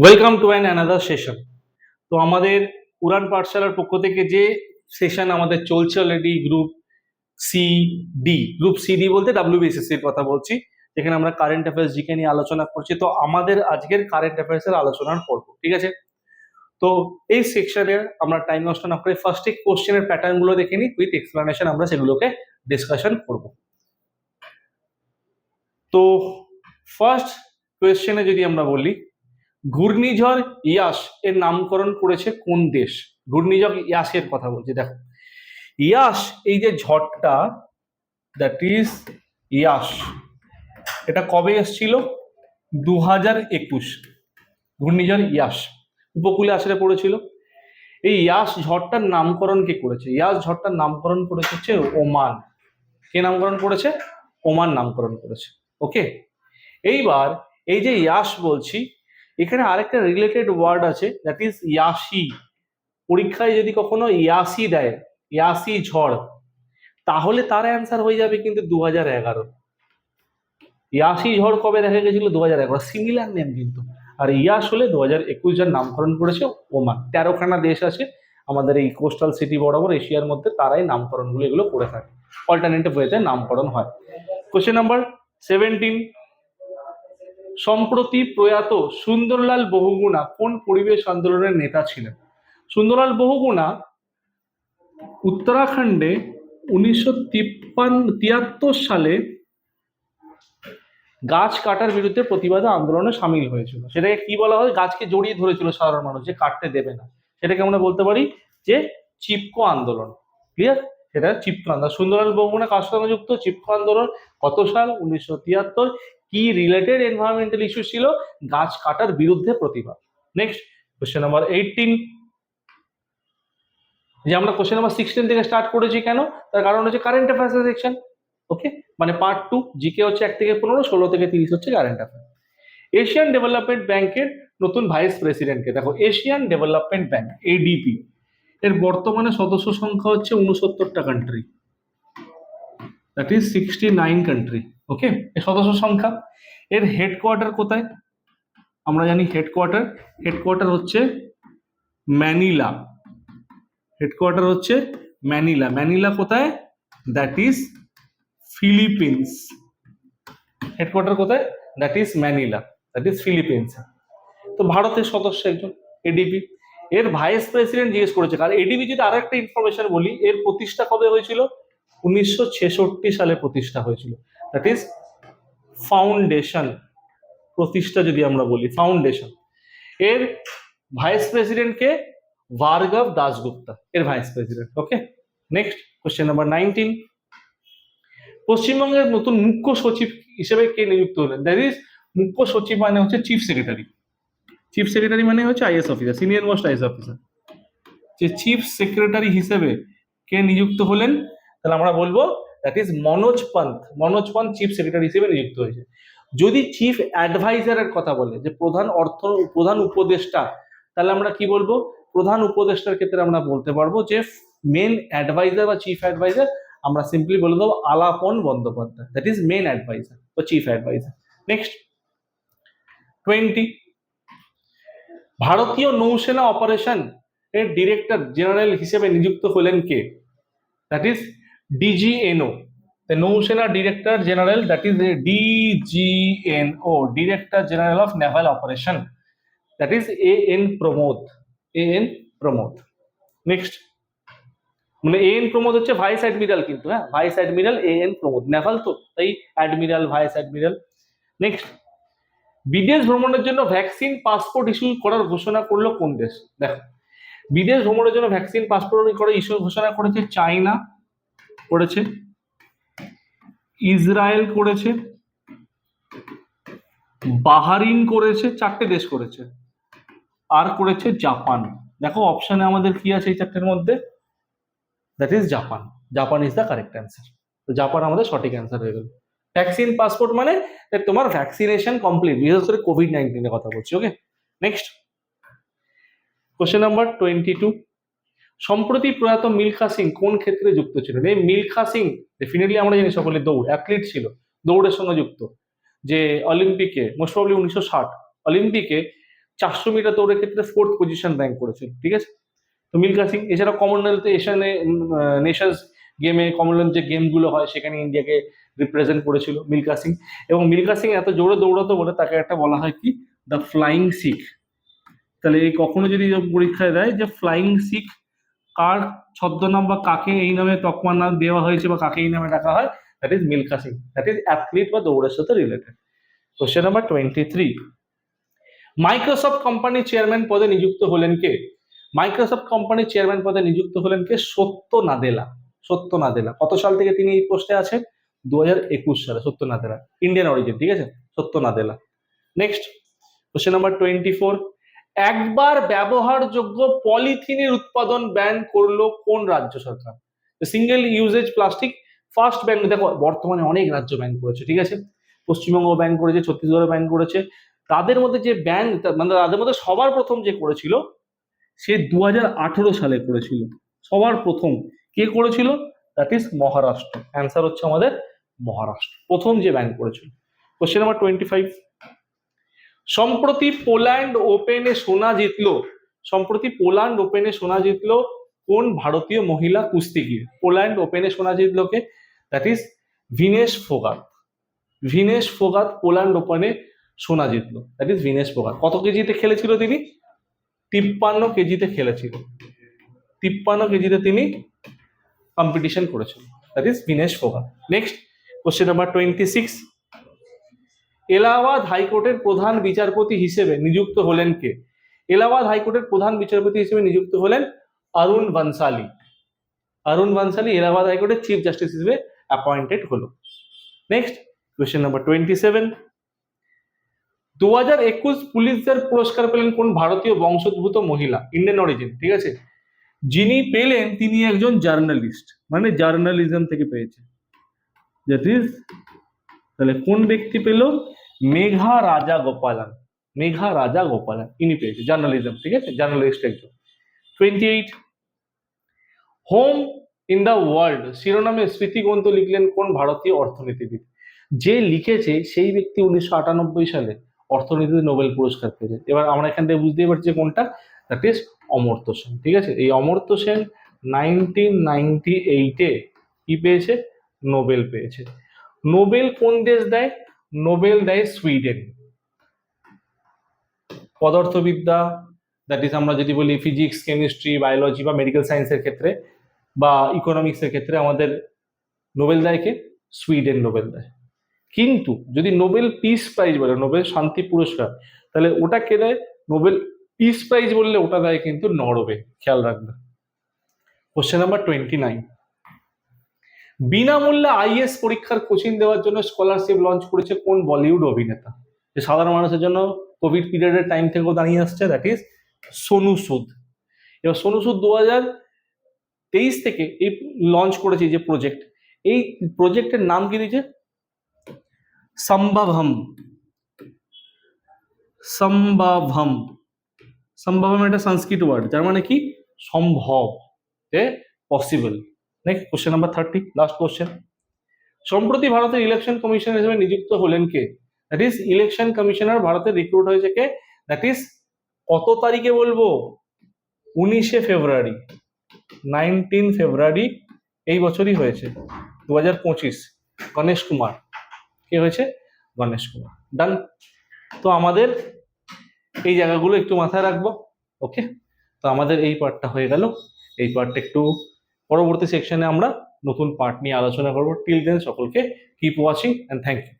Welcome to an another session তো আমাদের উড়ান পাঠশালার পক্ষ থেকে যে সেশন আমাদের চলছে already group C D group C D বলতে ডাব্লিউবিএসএসসির কথা বলছি, যেখানে আমরা কারেন্ট অ্যাফেয়ার্স জিকে নিয়ে আলোচনা করছি। তো আমাদের আজকের কারেন্ট অ্যাফেয়ার্সের আলোচনার পর্ব, ঠিক আছে? তো এই সেকশনে আমরা টাইম নষ্ট না করে ফার্স্টে কোশ্চেনের প্যাটার্নগুলো দেখে নিই উইথ এক্সপ্লানেশন আমরা সেগুলোকে ডিসকাশন করব। তো ফার্স্ট কোয়েশ্চেনে যদি আমরা বলি ঘূর্ণিঝড় ইয়াস এর নামকরণ করেছে কোন দেশ? ঘূর্ণিঝড় ইয়াসের কথা বলছি, দেখো। ইয়াস এই যে ঝড়টা দ্যাট ইজ ইয়াস এটা কবে এসেছিল? দু হাজার একুশ। ঘূর্ণিঝড় ইয়াস উপকূলে আসলে পড়েছিল। এই ইয়াস ঝড়টার নামকরণ কে করেছে? ইয়াস ঝড়টার নামকরণ করেছে হচ্ছে ওমান। কে নামকরণ করেছে? ওমান নামকরণ করেছে। ওকে এইবার এই যে ইয়াস বলছি এখানে আরেকটা রিলেটেড ওয়ার্ড আছে দ্যাট ইজ ইয়াসি পরীক্ষায় যদি কখনো ইয়াসি দেয় ইয়াসি ঝড়, তাহলে তার অ্যান্সার হয়ে যাবে কিন্তু দু হাজার এগারো। ইয়াসি ঝড় কবে দেখা গেছিল? দু হাজার এগারো। সিমিলার নেম কিন্তু। আর ইয়াস হলে দু হাজার একুশ যার নামকরণ করেছে ওমান। তেরোখানা দেশ আছে, আমাদের এই কোস্টাল সিটি বরাবর এশিয়ার মধ্যে তারাই নামকরণগুলো এগুলো করে থাকে। অল্টারনেটিভ ওয়েতে নামকরণ হয়। কোশ্চেন নাম্বার সেভেন্টিন সম্প্রতি প্রয়াত সুন্দরলাল বহুগুণা কোন পরিবেশ আন্দোলনের নেতা ছিলেন? সুন্দরলাল বহুগুণা উত্তরাখণ্ডে উনিশশো তিয়াত্তর সালে গাছ কাটার বিরুদ্ধে প্রতিবাদে আন্দোলনে সামিল হয়েছিল। সেটাকে কি বলা হয়? গাছকে জড়িয়ে ধরেছিল সাধারণ মানুষ, যে কাটতে দেবে না। সেটাকে আমরা বলতে পারি যে চিপকো আন্দোলন। ক্লিয়ার সেটা চিপকো আন্দোলন সুন্দরলাল বহুগুণা কার সঙ্গে যুক্ত? চিপকো আন্দোলন কত সাল? উনিশশো তিয়াত্তর। কি রিলেটেড এনভায়রনমেন্টাল ইস্যু ছিল? গাছ কাটার বিরুদ্ধে প্রতিবাদ। নেক্সট কোশ্চেন নাম্বার এইটিন যে আমরা কোশ্চেন নাম্বার সিক্সটিন থেকে স্টার্ট করেছি কেন? তার কারণ হচ্ছে কারেন্ট অ্যাফেয়ার্স সেকশন ওকে মানে পার্ট টু জিকে হচ্ছে এক থেকে পনেরো, ষোলো থেকে তিরিশ হচ্ছে কারেন্ট অ্যাফেয়ার এশিয়ান ডেভেলপমেন্ট ব্যাংকের নতুন ভাইস প্রেসিডেন্টকে দেখো এশিয়ান ডেভেলপমেন্ট ব্যাংক এডিপি এর বর্তমানে সদস্য সংখ্যা হচ্ছে উনসত্তরটা country that is sixty nine country okay এর সদস্য সংখ্যা। এর হেডকোয়ার্টার কোথায়? আমরা জানি হেডকোয়ার্টার হেডকোয়ার্টার হচ্ছে ম্যানিলা হেডকোয়ার্টার হচ্ছে ম্যানিলা ম্যানিলা কোথায়? দ্যাট ইজ ফিলিপিন্স হেডকোয়ার্টার কোথায়? That is Manila that is Philippines তো ভারতের সদস্য একজন এডিপি এর ভাইস প্রেসিডেন্ট জিজ্ঞেস করেছে। কারণ এডিবি যদি আরও একটা ইনফরমেশন বলি, এর প্রতিষ্ঠা কবে হয়েছিল? উনিশশো ছেষট্টি সালে প্রতিষ্ঠা হয়েছিল। দ্যাট ইজ ফাউন্ডেশন প্রতিষ্ঠা যদি আমরা বলি ফাউন্ডেশন এর ভাইস প্রেসিডেন্টকে ভার্গব দাসগুপ্তা এর vice president okay next question number nineteen পশ্চিমবঙ্গের নতুন মুখ্য সচিব হিসেবে কে নিযুক্ত হলেন? দ্যাট ইজ মুখ্য সচিব মানে হচ্ছে চিফ সেক্রেটারি চিফ সেক্রেটারি মানে হচ্ছে IAS officer senior most IAS officer যে চিফ সেক্রেটারি হিসেবে কে নিযুক্ত হলেন, তাহলে আমরা বলব that is Manoj Pant Manoj Pant chief secretary হিসেবে নিযুক্ত হয়েছে। যদি চিফ অ্যাডভাইজারের কথা বলে, যে প্রধান অর্থ, প্রধান উপদেষ্টা, তাহলে আমরা কি বলব? প্রধান উপদেষ্টার ক্ষেত্রে আমরা বলতে পারব যে মেন অ্যাডভাইজার বা চিফ অ্যাডভাইজার আমরা সিম্পলি বলে দেবো Alapan Bandyopadhyay that is main adviser বা চিফ অ্যাডভাইজার নেক্সট টোয়েন্টি ভারতীয় নৌসেনা অপারেশন এর ডিরেক্টর জেনারেল হিসেবে নিযুক্ত হলেন কে? দ্যাট ইজ ডিজিএনও নৌসেনা director general that is DGNO director general of naval operation that is A N Pramod A N Pramod next মানে এ এন প্রমোদ হচ্ছে ভাইস অ্যাডমিরাল কিন্তু হ্যাঁ? Vice admiral A N Pramod naval তো, তাই admiral vice admiral next বিদেশ ভ্রমণের জন্য vaccine passport issue করার ঘোষণা করল কোন দেশ? দেখো, বিদেশ ভ্রমণের জন্য ভ্যাকসিন পাসপোর্ট করে ইস্যু ঘোষণা করেছে চায়না, করেছে, ইসরায়েল করেছে, বাহারিন করেছে, চারটে দেশ করেছে, আর করেছে জাপান। দেখো অপশনে আমাদের কি আছে এই চারটের মধ্যে? That is Japan Japan is the correct answer তো জাপান আমাদের সঠিক অ্যান্সার হয়ে গেল। ভ্যাকসিন পাসপোর্ট মানে তোমার ভ্যাকসিনেশন কমপ্লিট বিশেষ করে কোভিড নাইন্টিনের কথা বলছি okay next question number twenty two সম্প্রতি প্রয়াত মিলখা সিং কোন ক্ষেত্রে যুক্ত ছিলেন? এই মিলখা সিং ডেফিনেটলি আমরা জানি সকলে দৌড় অ্যাথলিট ছিল, দৌড়ের সঙ্গে যুক্ত। যে অলিম্পিকে মোস্ট প্রবলি উনিশশো ষাট অলিম্পিকে চারশো মিটার দৌড়ের ক্ষেত্রে ফোর্থ পজিশন র্যাঙ্ক করেছিল, ঠিক আছে? তো মিল্খা সিং এছাড়া কমনওয়েলথ এশিয়ানে নেশনস গেমে কমনওয়েলথ যে গেমগুলো হয়, সেখানে ইন্ডিয়াকে রিপ্রেজেন্ট করেছিল মিল্খা সিং এবং মিল্খা সিং এত জোরে দৌড়াতো বলে তাকে একটা বলা হয় কি? দ্য ফ্লাইং শিখ তাহলে এই কখনো যদি পরীক্ষায় দেয় যে ফ্লাইং শিখ কার ছদ্মনাম বা কাকে এই নামে তকমা নাম দেওয়া হয়েছে বা কাকে এই নামে ডাকা হয় that is Milkha Singh that is athlete বা দৌড়ের সাথে related question number twenty three Microsoft কোম্পানির চেয়ারম্যান পদে নিযুক্ত হলেন কে? মাইক্রোসফট কোম্পানির চেয়ারম্যান পদে নিযুক্ত হলেন কে? সত্য নাদেলা। সত্য নাদেলা কত সাল থেকে তিনি এই পোস্টে আছেন? দু হাজার একুশ সালে সত্য নাদেলা ইন্ডিয়ান অরিজিন ঠিক আছে? Satya Nadella next question number twenty four একবার ব্যবহারযোগ্য পলিথিনের উৎপাদন ব্যান করল কোন রাজ্য সরকার? Single usage plastic first ban দেখো, বর্তমানে অনেক রাজ্য ব্যান করেছে, ঠিক আছে? পশ্চিমবঙ্গ ব্যান করেছে, ছত্তিশগড় ব্যান করেছে। তাদের মধ্যে যে ব্যান মানে তাদের মধ্যে সবার প্রথম যে করেছিল, সে দু হাজার আঠারো সালে করেছিল। সবার প্রথম। কে করেছিল? That is Maharashtra. অ্যান্সার হচ্ছে আমাদের মহারাষ্ট্র। প্রথম যে ব্যান করেছিল। কোশ্চেন নাম্বার টোয়েন্টি ফাইভ সম্প্রতি পোল্যান্ড ওপেনে সোনা জিতলো। সম্প্রতি পোল্যান্ড ওপেনে সোনা জিতলো কোন ভারতীয় মহিলা কুস্তিগির? পোল্যান্ড ওপেনে সোনা জিতলো কে? That is Vinesh Phogat. Vinesh Phogat Poland ওপেনে সোনা জিতলো। That is Vinesh Phogat. কত কেজিতে খেলেছিল তিনি? তিপ্পান্ন কেজিতে খেলেছিল। তিপ্পান্ন কেজিতে তিনি কম্পিটিশন করেছিল। That is Vinesh Phogat next question number twenty six Allahabad হাইকোর্টের প্রধান বিচারপতি হিসেবে নিযুক্ত হলেন কে? এলাহাবাদ হাইকোর্টের প্রধান বিচারপতি হিসেবে নিযুক্ত হলেন অরুণ বানসালি অরুণ বানসালি এলাহাবাদ হাইকোর্টের চিফ জাস্টিস হিসেবে অ্যাপয়েন্টেড হলো। Next question number twenty seven দু হাজার একুশ পুলিশদের পুরস্কার পেলেন কোন ভারতীয় বংশোদ্ভূত মহিলা? ইন্ডিয়ান অরিজিন ঠিক আছে? যিনি পেলেন তিনি একজন জার্নালিস্ট। মানে জার্নালিজম থেকে পেয়েছে দ্যাট ইজ তাহলে কোন ব্যক্তি পেল? মেঘা রাজা গোপালন। মেঘা রাজা গোপালন, ইনি পেয়েছে জার্নালিজম, ঠিক আছে? জার্নালিস্ট একজন। Twenty eight home in the world শিরোনামে স্মৃতিগ্রন্থ লিখলেন কোন ভারতীয় অর্থনীতিবিদ? যে লিখেছে সেই ব্যক্তি উনিশশো আটানব্বই সালে অর্থনীতিতে নোবেল পুরস্কার পেয়েছে। এবার আমরা এখান থেকে বুঝতেই পারছি কোনটা? দ্যাট ইজ অমর্ত্য সেন, ঠিক আছে? এই অমর্ত্য সেন নাইনটিন নাইনটি এইটে কি পেয়েছে? নোবেল পেয়েছে। নোবেল কোন দেশ দেয়? নোবেল দেয় সুইডেন পদার্থবিদ্যা দ্যাট ইজ আমরা যদি বলি ফিজিক্স কেমিস্ট্রি বায়োলজি বা মেডিকেল সায়েন্সের ক্ষেত্রে বা ইকোনমিক্সের ক্ষেত্রে আমাদের নোবেল দেয় কে? সুইডেন নোবেল দেয়। কিন্তু যদি নোবেল পিস প্রাইজ বলে নোবেল শান্তি পুরস্কার, তাহলে ওটা কে দেয়? নোবেল পিস প্রাইজ বললে ওটা দেয় কিন্তু নরওয়ে, খেয়াল রাখবে। কোশ্চেন নাম্বার টোয়েন্টি নাইন বিনামূল্যে আইএস পরীক্ষার কোচিং দেওয়ার জন্য স্কলারশিপ লঞ্চ করেছে কোন বলিউড অভিনেতা? যে সাধারণ মানুষের জন্য কোভিড পিরিয়ডের টাইম থেকেও দাঁড়িয়ে আসছে দ্যাট ইজ সোনু সুদ। এবার সোনু সুদ দু হাজার তেইশ থেকে এই লঞ্চ করেছে যে প্রজেক্ট এই প্রজেক্টের নাম কি দিয়েছে? সম্ভবম সম্ভবম সম্ভবম এটা সংস্কৃত ওয়ার্ড যার মানে কি? সম্ভব এ possible next question number thirty last question সম্প্রতি ভারতের ইলেকশন কমিশনার হিসেবে নিযুক্ত হলেন কে? দ্যাট ইজ ইলেকশন কমিশনার ভারতের রিক্রুট হয়েছে কে? দ্যাট ইজ কত তারিখে বলব? উনিশে ফেব্রুয়ারি নাইনটিন ফেব্রুয়ারি এই বছরই হয়েছে দু হাজার পঁচিশ, গণেশ কুমার। কে হয়েছে? গণেশ কুমার। ডান তো আমাদের এই জায়গাগুলো একটু মাথায় রাখব ওকে তো আমাদের এই পার্টটা হয়ে গেল। এই পার্টটা একটু পরবর্তী সেকশনে আমরা নতুন পার্ট নিয়ে আলোচনা করব। টিল দেন সকলকে keep watching and thank you